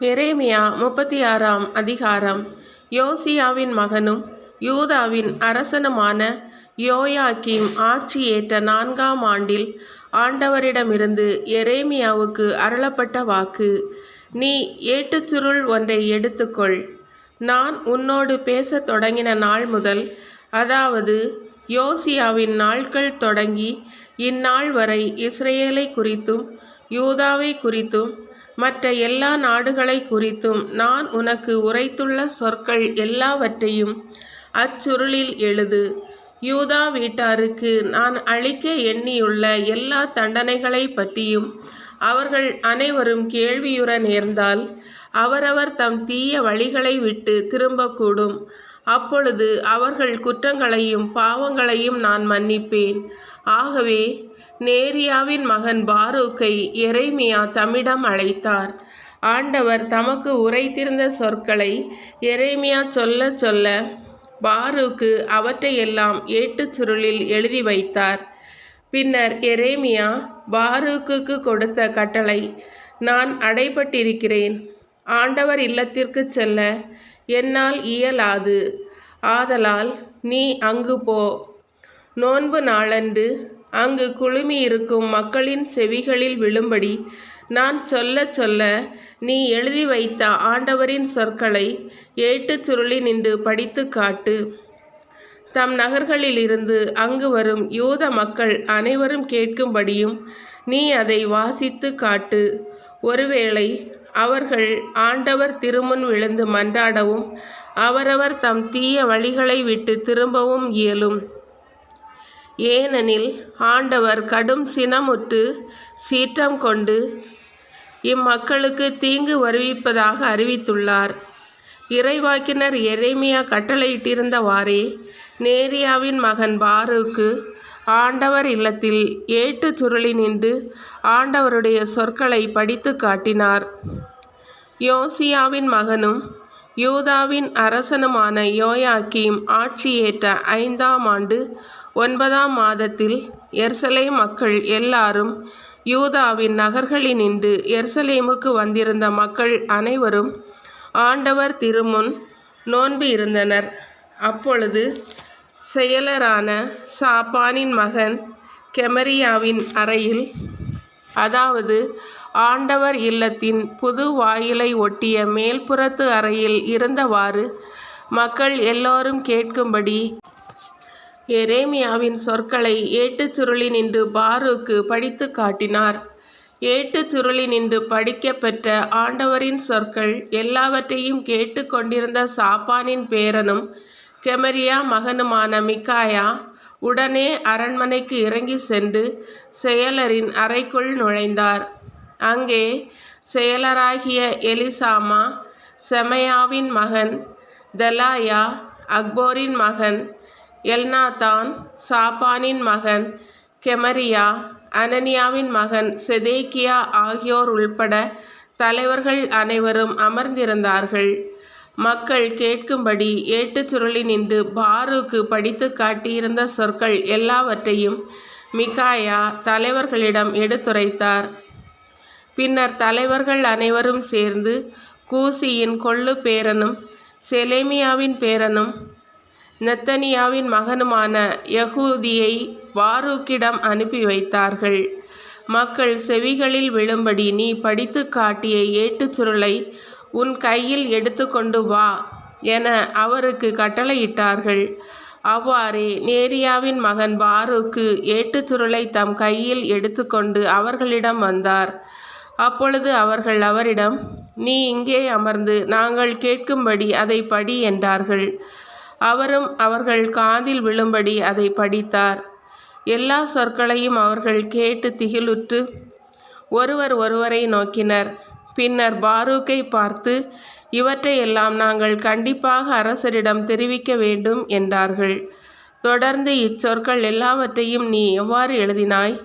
எரேமியா முப்பத்தி ஆறாம் அதிகாரம். யோசியாவின் மகனும் யூதாவின் அரசனுமான யோயாக்கீம் ஏற்ற நான்காம் ஆண்டில் ஆண்டவரிடமிருந்து எரேமியாவுக்கு அருளப்பட்ட வாக்கு நீ ஏட்டுச்சுருள் ஒன்றை எடுத்துக்கொள். நான் உன்னோடு பேசத் தொடங்கின நாள் முதல் அதாவது யோசியாவின் நாட்கள் தொடங்கி இந்நாள் வரை இஸ்ரேலை குறித்தும் யூதாவை குறித்தும் மற்ற எல்லா நாடுகளை குறித்தும் நான் உனக்கு உரைத்துள்ள சொற்கள் எல்லாவற்றையும் அச்சுருளில் எழுது. யூதா வீட்டாருக்கு நான் அளிக்க எண்ணியுள்ள எல்லா தண்டனைகளை பற்றியும் அவர்கள் அனைவரும் கேள்வியுற நேர்ந்தால் அவரவர் தம் தீய வழிகளை விட்டு திரும்பக்கூடும். அப்பொழுது அவர்கள் குற்றங்களையும் பாவங்களையும் நான் மன்னிப்பேன். ஆகவே நேரியாவின் மகன் பாரூக்கை எரேமியா தம்மிடம் அழைத்தார். ஆண்டவர் தமக்கு உரைத்திருந்த சொற்களை எரேமியா சொல்ல சொல்ல பாரூக்கு அவற்றையெல்லாம் ஏட்டுச் சுருளில் எழுதி வைத்தார். பின்னர் எரேமியா பாரூக்குக்கு கொடுத்த கட்டளை நான் அடைபட்டிருக்கிறேன். ஆண்டவர் இல்லத்திற்கு செல்ல என்னால் இயலாது. ஆதலால் நீ அங்கு போ. நோன்பு நாளன்று அங்கு குழுமியிருக்கும் மக்களின் செவிகளில் விழும்படி நான் சொல்ல சொல்ல நீ எழுதி வைத்த ஆண்டவரின் சொற்களை ஏட்டுச் சுருளி நின்று படித்து காட்டு. தம் நகர்களிலிருந்து அங்கு வரும் யூத மக்கள் அனைவரும் கேட்கும்படியும் நீ அதை வாசித்து காட்டு. ஒருவேளை அவர்கள் ஆண்டவர் திருமுன் விழுந்து மன்றாடவும் அவரவர் தம் தீய வழிகளை விட்டு திரும்பவும் இயலும். ஏனெனில் ஆண்டவர் கடும் சினமுற்று சீற்றம் கொண்டு இம்மக்களுக்கு தீங்கு வருவிப்பதாக அறிவித்துள்ளார். இறைவாக்கினர் எரேமியா கட்டளையிட்டிருந்தவாறே நேரியாவின் மகன் பாருக்கு ஆண்டவர் இல்லத்தில் ஏட்டு சுருளி நின்று ஆண்டவருடைய சொற்களை படித்து காட்டினார். யோசியாவின் மகனும் யூதாவின் அரசனுமான யோயாக்கீம் ஆட்சியேற்ற ஐந்தாம் ஆண்டு ஒன்பதாம் மாதத்தில் எர்சலேம் மக்கள் எல்லாரும் யூதாவின் நகர்களினின்று எர்சலேமுக்கு வந்திருந்த மக்கள் அனைவரும் ஆண்டவர் திருமுன் நோன்பு இருந்தனர். அப்பொழுது செயலரான சாப்பானின் மகன் கெமரியாவின் அறையில் அதாவது ஆண்டவர் இல்லத்தின் புது வாயிலை ஒட்டிய மேல்புறத்து அறையில் இருந்தவாறு மக்கள் எல்லோரும் கேட்கும்படி எரேமியாவின் சொற்களை ஏட்டுச் சுருளி நின்று பாருக்கு படித்து காட்டினார். ஏட்டுச் சுருளி நின்று படிக்கப் பெற்ற ஆண்டவரின் சொற்கள் எல்லாவற்றையும் கேட்டு கொண்டிருந்த சாப்பானின் பேரனும் கெமரியா மகனுமான மிக்காயா உடனே அரண்மனைக்கு இறங்கி சென்று செயலரின் அறைக்குள் நுழைந்தார். அங்கே செயலராகிய எலிசாமா செமையாவின் மகன் தெலாயா அக்போரின் மகன் எல்நாதான் சாப்பானின் மகன் கெமரியா அனனியாவின் மகன் செதேக்கியா ஆகியோர் உள்பட தலைவர்கள் அனைவரும் அமர்ந்திருந்தார்கள். மக்கள் கேட்கும்படி ஏட்டுச் சுருளி நின்று பாருக்கு படித்து காட்டியிருந்த சொற்கள் எல்லாவற்றையும் மிகாயா தலைவர்களிடம் எடுத்துரைத்தார். பின்னர் தலைவர்கள் அனைவரும் சேர்ந்து கூசியின் கொள்ளு பேரனும் செலேமியாவின் பேரனும் நெத்தனியாவின் மகனுமான யகூதியை பாரூக்கிடம் அனுப்பி வைத்தார்கள். மக்கள் செவிகளில் விழும்படி நீ படித்து காட்டிய ஏட்டுச் சுருளை உன் கையில் எடுத்துக்கொண்டு வா என அவருக்கு கட்டளையிட்டார்கள். அவ்வாறே நேரியாவின் மகன் பாருக்கு ஏட்டுச் சுருளை தம் கையில் எடுத்துக்கொண்டு அவர்களிடம் வந்தார். அப்பொழுது அவர்கள் அவரிடம் நீ இங்கே அமர்ந்து நாங்கள் கேட்கும்படி அதை படி என்றார்கள். அவரும் அவர்கள் காதில் விழும்படி அதை படித்தார். எல்லா சொற்களையும் அவர்கள் கேட்டு திகிலுற்று ஒருவர் ஒருவரை நோக்கினர். பின்னர் பாரூக்கை பார்த்து இவற்றையெல்லாம் நாங்கள் கண்டிப்பாக அரசரிடம் தெரிவிக்க வேண்டும் என்றார்கள். தொடர்ந்து இச்சொற்கள் எல்லாவற்றையும் நீ எவ்வாறு எழுதினாய்?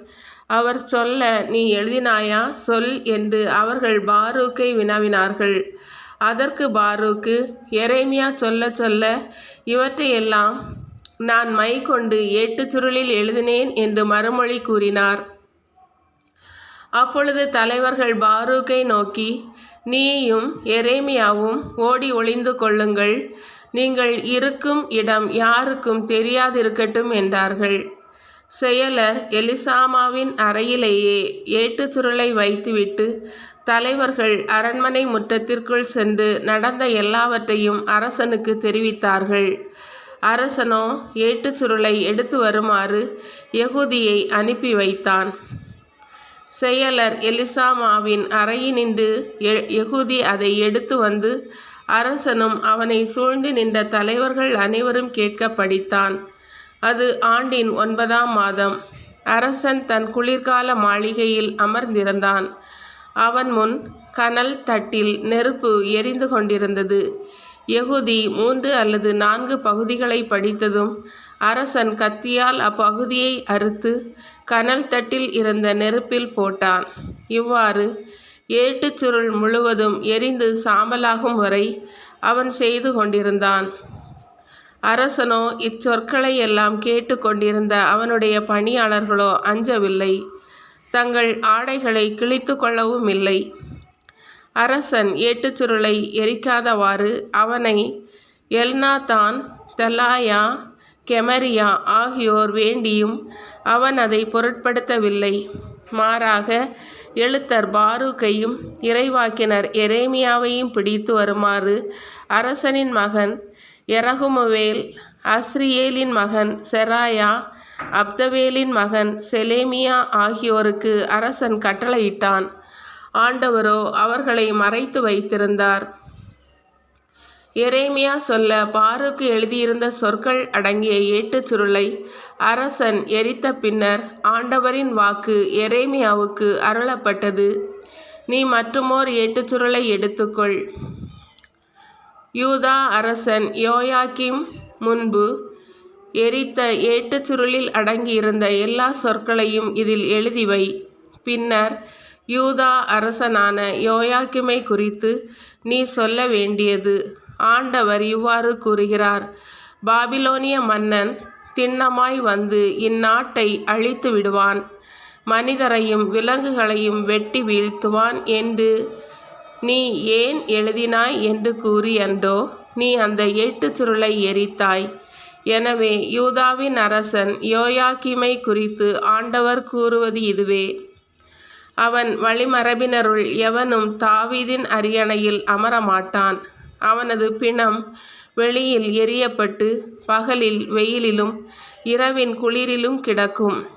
அவர் சொல்ல நீ எழுதினாயா? சொல் என்று அவர்கள் பாரூக்கை வினவினார்கள். அதற்கு பாரூக்கு எரேமியா சொல்ல சொல்ல இவற்றையெல்லாம் நான் மை கொண்டு ஏட்டு சுருளில் எழுதினேன் என்று மறுமொழி கூறினார். அப்பொழுது தலைவர்கள் பாரூக்கை நோக்கி நீயும் எரேமியாவும் ஓடி ஒளிந்து கொள்ளுங்கள். நீங்கள் இருக்கும் இடம் யாருக்கும் தெரியாதிருக்கட்டும் என்றார்கள். செயலர் எலிசாமாவின் அறையிலேயே ஏட்டு சுருளை வைத்துவிட்டு தலைவர்கள் அரண்மனை முற்றத்திற்குள் சென்று நடந்த எல்லாவற்றையும் அரசனுக்கு தெரிவித்தார்கள். அரசனோ ஏட்டு சுருளை எடுத்து வருமாறு யகுதியை அனுப்பி வைத்தான். செயலர் எலிசாமாவின் அறையினின்று எ- யெகூதி அதை எடுத்து வந்து அரசனும் அவனை சூழ்ந்து நின்ற தலைவர்கள் அனைவரும் கேட்க படித்தான். அது ஆண்டின் ஒன்பதாம் மாதம். அரசன் தன் குளிர்கால மாளிகையில் அமர்ந்திருந்தான். அவன் முன் கனல் தட்டில் நெருப்பு எரிந்து கொண்டிருந்தது. யகுதி மூன்று அல்லது நான்கு பகுதிகளை படித்ததும் அரசன் கத்தியால் அப்பகுதியை அறுத்து கனல் தட்டில் இருந்த நெருப்பில் போட்டான். இவ்வாறு ஏட்டுச் சுருள் முழுவதும் எரிந்து சாம்பலாகும் வரை அவன் செய்து கொண்டிருந்தான். அரசனோ இச்சொற்களை எல்லாம் கேட்டு கொண்டிருந்த அவனுடைய பணியாளர்களோ அஞ்சவில்லை. தங்கள் ஆடைகளை கிழித்து கொள்ளவும் இல்லை. அரசன் ஏட்டுத்துருளை எரிக்காதவாறு அவனை எல்நாதான் தலாயா கெமரியா ஆகியோர் வேண்டியும் அவன் அதை பொருட்படுத்தவில்லை. மாறாக எழுத்தர் பாரூக்கையும் இறைவாக்கினர் எரேமியாவையும் பிடித்து வருமாறு அரசனின் மகன் எரகுமுவேல் அஸ்ரியேலின் மகன் செராயா அப்தவேலின் மகன் செலேமியா ஆகியோருக்கு அரசன் கட்டளையிட்டான். ஆண்டவரோ அவர்களை மறைத்து வைத்திருந்தார். எரேமியா சொல்ல பாருக்கு எழுதியிருந்த சொற்கள் அடங்கிய ஏட்டுச் சுருளை அரசன் எரித்த பின்னர் ஆண்டவரின் வாக்கு எரேமியாவுக்கு அருளப்பட்டது. நீ மற்றுமோர் ஏட்டுச் சுருளை எடுத்துக்கொள். யூதா அரசன் யோயாக்கிம் முன்பு எரித்த ஏட்டுச் சுருளில் அடங்கியிருந்த எல்லா சொற்களையும் இதில் எழுதி வை. பின்னர் யூதா அரசனான யோயாக்கிமை குறித்து நீ சொல்ல வேண்டியது. ஆண்டவர் இவ்வாறு கூறுகிறார். பாபிலோனிய மன்னன் திண்ணமாய் வந்து இந்நாட்டை அழித்து விடுவான். மனிதரையும் விலங்குகளையும் வெட்டி வீழ்த்துவான் என்று நீ ஏன் எழுதினாய்? என்று கூறி அன்றோ நீ அந்த ஏட்டுச் சுருளை எரித்தாய். எனவே யூதாவின் அரசன் யோயாக்கிமை குறித்து ஆண்டவர் கூறுவது இதுவே. அவன் வழிமரபினருள் எவனும் தாவீதின் அரியணையில் அமரமாட்டான். அவனது பிணம் வெளியில் எரியப்பட்டு பகலில் வெயிலிலும் இரவின் குளிரிலும் கிடக்கும்.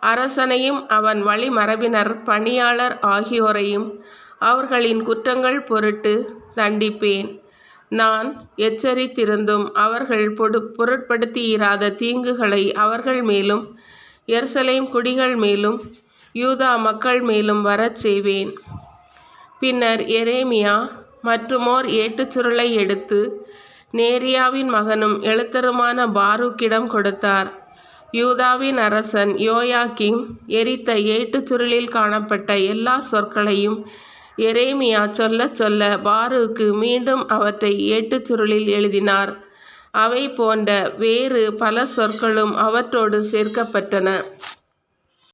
அரசனையும் அவன் வழிமரபினர் பணியாளர் ஆகியோரையும் அவர்களின் குற்றங்கள் பொருட்டு தண்டிப்பேன். நான் எச்சரித்திருந்தும் அவர்கள் பொடு பொருட்படுத்தியிராத தீங்குகளை அவர்கள் மேலும் எருசலேம் குடிகள் மேலும் யூதா மக்கள் மேலும் வரச் செய்வேன். பின்னர் எரேமியா மற்றுமோர் ஏட்டுச் சுருளை எடுத்து நேரியாவின் மகனும் எழுத்தருமான பாரூக்கிடம் கொடுத்தார். யூதாவின் அரசன் யோயாக்கிம் எரித்த ஏட்டுச் சுருளில் காணப்பட்ட எல்லா சொற்களையும் எரேமியா சொல்லச் சொல்ல பாரூக்கு மீண்டும் அவற்றை ஏட்டுச் சுருளில் எழுதினார். அவை போன்ற வேறு பல சொற்களும் அவற்றோடு சேர்க்கப்பட்டன.